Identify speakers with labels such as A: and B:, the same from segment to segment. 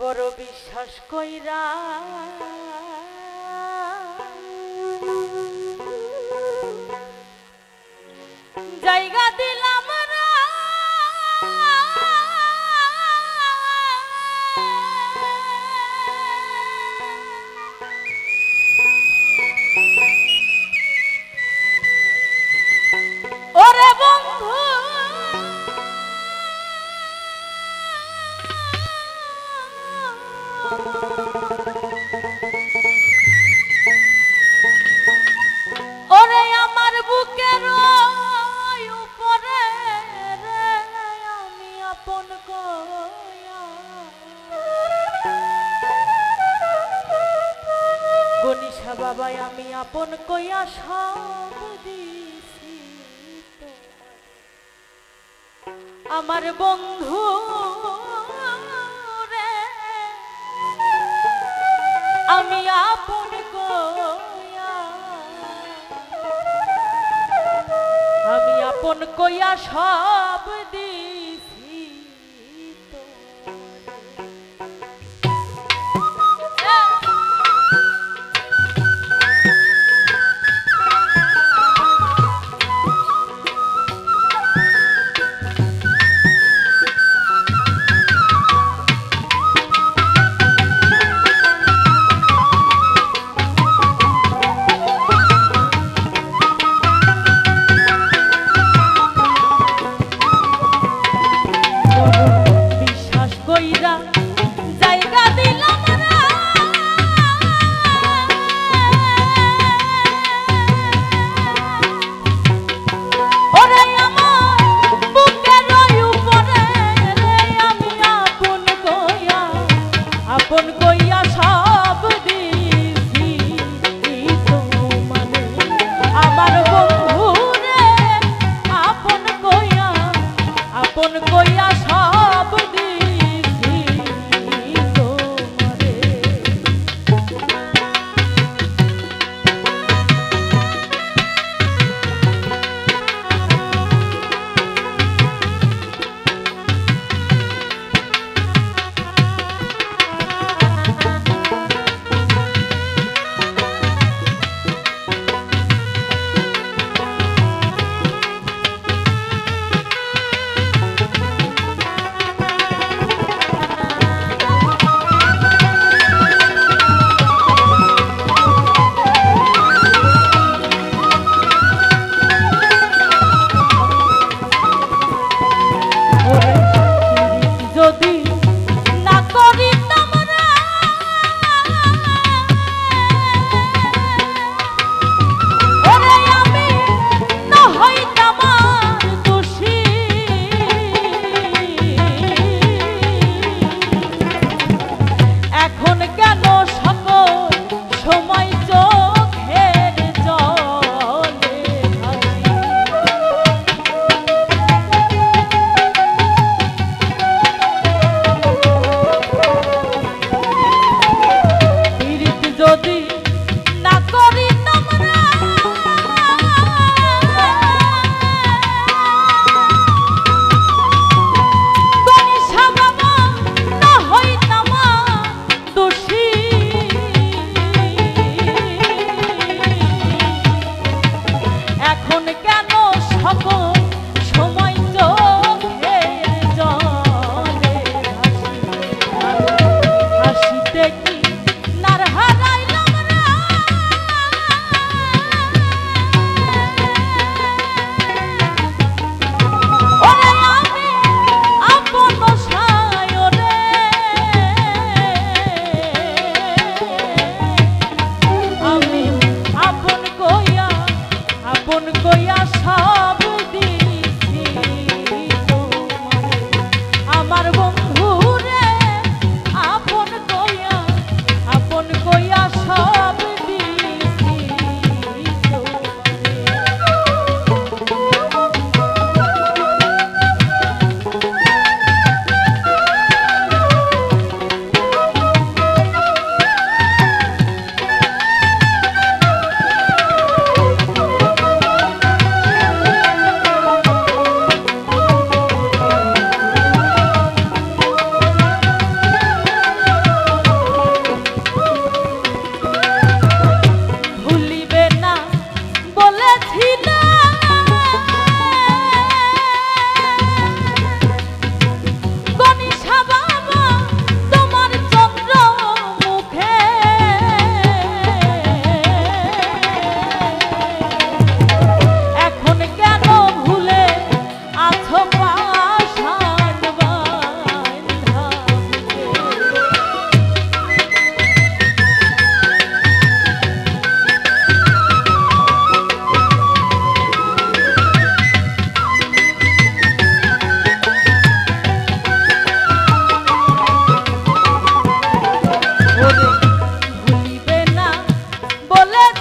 A: বড় বিশ্বাস কইরা। জায়গা দিলাম আমার বন্ধু রে। আমি আপন আমি আপন কইয়া সব দিছি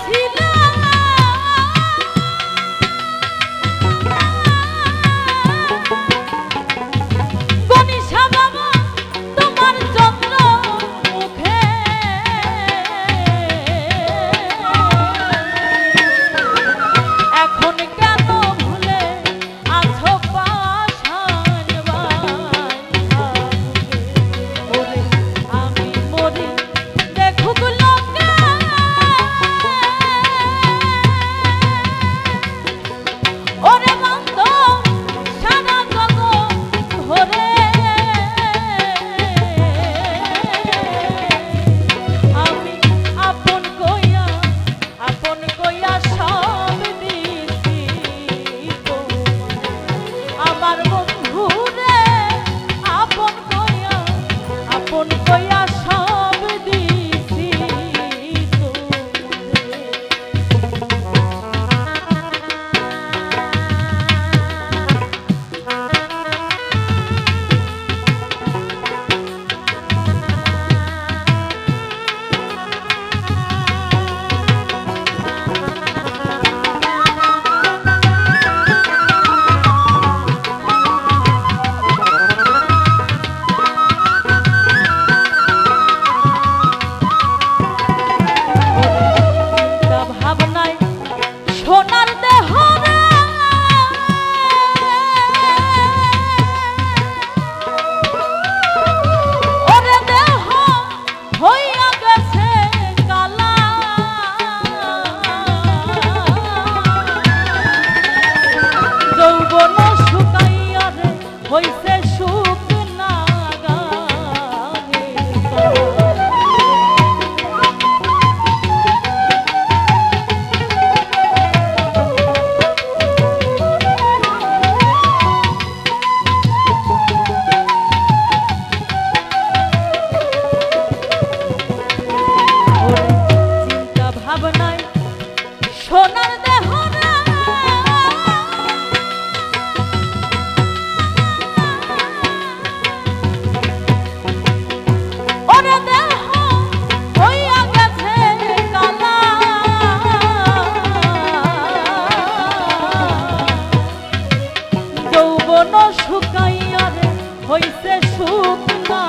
A: ছিল। জীবন শুকাইয়া রে হইছে সুন্দর